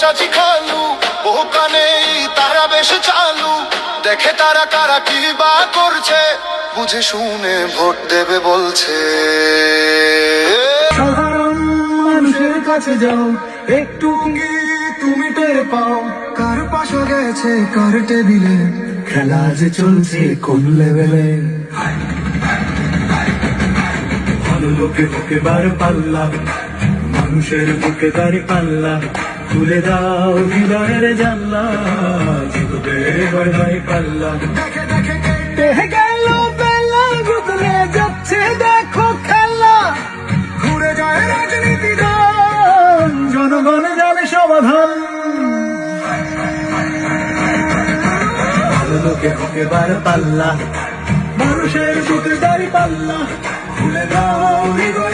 চাচি খালু বহু কানে তারা বেশ চালু। দেখে তারা কারা কি বা করছে, বুঝে শুনে ভোট দেবে বলছে। সাধারণ মানুষের কাছে যাও, একটু তুমি টের পাও? কার পাশে গেছে, কার টেবিলে? খেলা যে চলছে, কোন লেভেলে? ভালো লোকে বুকে বার পাল্লা, মানুষের বুকে দাঁড়ি পাল্লা। খুলে দাও হৃদয়ের জানলা এবার পাল্লা। দেখে দেখে কেটে গেল বেলা বদলে যাচ্ছে দেখো খেলা। ঘুরে যায় রাজনীতি গান জনগণ জানে সমাধান। ভালো লোকে বুকে বার পাল্লা। মানুষের বুকে দাঁড়ি পাল্লা। খুলে দাও জানলা